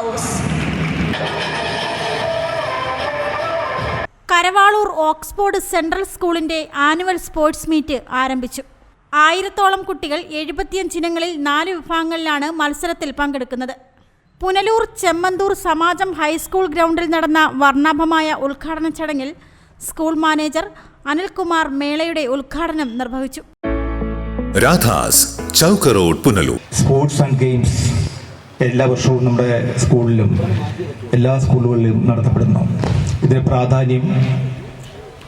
House. Karavaloor Oxford central സ്കൂളിന്റെ annual sports meet ആരംഭിച്ചു. ആയിരത്തോളം കുട്ടികൾ എഴുപത്തിയഞ്ച് ഇനങ്ങളിൽ നാല് വിഭാഗങ്ങളിലാണ് മത്സരത്തിൽ പങ്കെടുക്കുന്നത്. പുനലൂർ ചെമ്മന്തൂർ സമാജം ഹൈസ്കൂൾ ഗ്രൗണ്ടിൽ നടന്ന വർണാഭമായ ഉദ്ഘാടന ചടങ്ങിൽ സ്കൂൾ മാനേജർ അനിൽകുമാർ മേളയുടെ ഉദ്ഘാടനം നിർവഹിച്ചു. Radhas Punalur. Sports and games എല്ലാ വർഷവും നമ്മുടെ സ്കൂളിലും എല്ലാ സ്കൂളുകളിലും നടത്തപ്പെടുന്നു. ഇതിന് പ്രാധാന്യം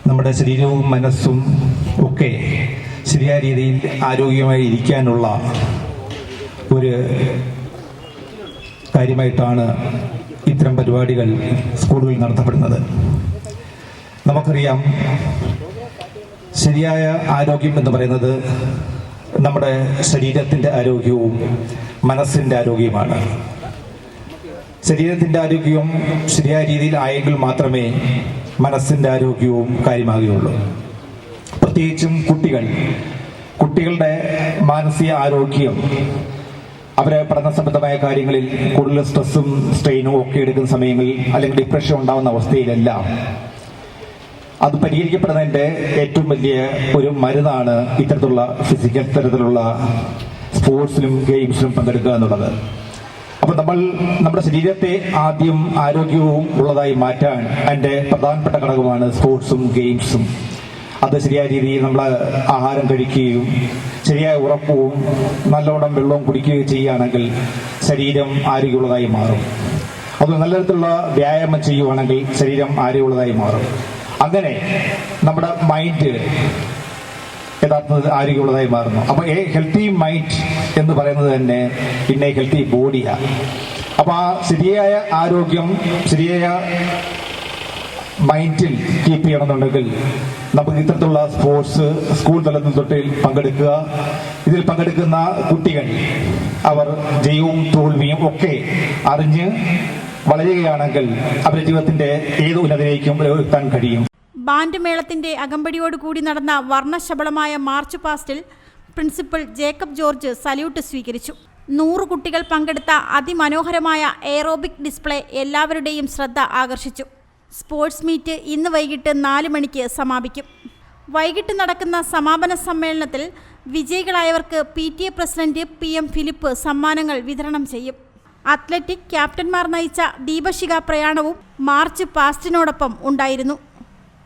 നമ്മുടെ ശരീരവും മനസ്സും ഒക്കെ ശരിയായ രീതിയിൽ ആരോഗ്യമായി ഇരിക്കാനുള്ള ഒരു കാര്യമായിട്ടാണ് ഇത്തരം പരിപാടികൾ സ്കൂളുകളിൽ നടത്തപ്പെടുന്നത്. നമുക്കറിയാം ശരിയായ ആരോഗ്യം എന്ന് പറയുന്നത് നമ്മുടെ ശരീരത്തിന്റെ ആരോഗ്യവും മനസ്സിന്റെ ആരോഗ്യമാണ്. ശരീരത്തിന്റെ ആരോഗ്യവും ശരിയായ രീതിയിൽ ആയെങ്കിൽ മാത്രമേ മനസ്സിന്റെ ആരോഗ്യവും കാര്യമാകുകയുള്ളൂ. പ്രത്യേകിച്ചും കുട്ടികൾ. കുട്ടികളുടെ മാനസിക ആരോഗ്യം അവരെ പഠന സംബന്ധമായ കാര്യങ്ങളിൽ കൂടുതൽ സ്ട്രെസ്സും സ്ട്രെയിനും ഒക്കെ എടുക്കുന്ന സമയങ്ങളിൽ അല്ലെങ്കിൽ ഡിപ്രഷൻ ഉണ്ടാകുന്ന അവസ്ഥയിലെല്ലാം അത് പരിഹരിക്കപ്പെടുന്നതിന്റെ ഏറ്റവും വലിയ ഒരു മരുന്നാണ് ഇത്തരത്തിലുള്ള ഫിസിക്കൽ തരത്തിലുള്ള സ്പോർട്സിലും ഗെയിംസിലും പങ്കെടുക്കുക എന്നുള്ളത്. അപ്പോൾ നമ്മൾ നമ്മുടെ ശരീരത്തെ ആദ്യം ആരോഗ്യവും ഉള്ളതായി മാറ്റാൻ അതിന്റെ പ്രധാനപ്പെട്ട ഘടകമാണ് സ്പോർട്സും ഗെയിംസും. അത് ശരിയായ രീതിയിൽ നമ്മൾ ആഹാരം കഴിക്കുകയും ശരിയായ ഉറപ്പവും നല്ലോണം വെള്ളവും കുടിക്കുകയും ചെയ്യുകയാണെങ്കിൽ ശരീരം ആരോഗ്യമുള്ളതായി മാറും. അത് നല്ല തരത്തിലുള്ള വ്യായാമം ചെയ്യുവാണെങ്കിൽ ശരീരം ആരോഗ്യമുള്ളതായി മാറും. അങ്ങനെ നമ്മുടെ മൈൻഡ് യഥാർത്ഥത്തിൽ ആരോഗ്യമുള്ളതായി മാറുന്നു. അപ്പോൾ എ ഹെൽത്തി മൈൻഡ് എന്ന് പറയുന്നത് തന്നെ പിന്നെ ഹെൽത്തി ബോഡിയാണ് അപ്പോൾ ആ ശരിയായ ആരോഗ്യം ശരിയായ മൈൻഡിൽ കീപ്പ് ചെയ്യണമെന്നുണ്ടെങ്കിൽ നമുക്ക് ഇത്തരത്തിലുള്ള സ്പോർട്സ് സ്കൂൾ തലത്തിൽ തൊട്ട് പങ്കെടുക്കുക. ഇതിൽ പങ്കെടുക്കുന്ന കുട്ടികൾ അവർ ജയവും തോൽവിയും ഒക്കെ അറിഞ്ഞ് വളരുകയാണെങ്കിൽ അവരുടെ ജീവിതത്തിന്റെ ഏത് ഉന്നതിയിലേക്കും എത്താൻ കഴിയും. ബാൻഡ് മേളത്തിന്റെ അകമ്പടിയോടുകൂടി നടന്ന വർണശബളമായ മാർച്ച് പാസ്റ്റിൽ പ്രിൻസിപ്പൽ ജേക്കബ് ജോർജ് സല്യൂട്ട് സ്വീകരിച്ചു. നൂറ് കുട്ടികൾ പങ്കെടുത്ത അതിമനോഹരമായ എയറോബിക് ഡിസ്പ്ലേ എല്ലാവരുടെയും ശ്രദ്ധ ആകർഷിച്ചു. സ്പോർട്സ് മീറ്റ് ഇന്ന് വൈകിട്ട് നാല് മണിക്ക് സമാപിക്കും. വൈകിട്ട് നടക്കുന്ന സമാപന സമ്മേളനത്തിൽ വിജയികളായവർക്ക് P T A president P M Philip സമ്മാനങ്ങൾ വിതരണം ചെയ്യും. അത്ലറ്റിക് ക്യാപ്റ്റന്മാർ നയിച്ച ദീപശിഖ പ്രയാണവും മാർച്ച് പാസ്റ്റിനോടൊപ്പം ഉണ്ടായിരുന്നു.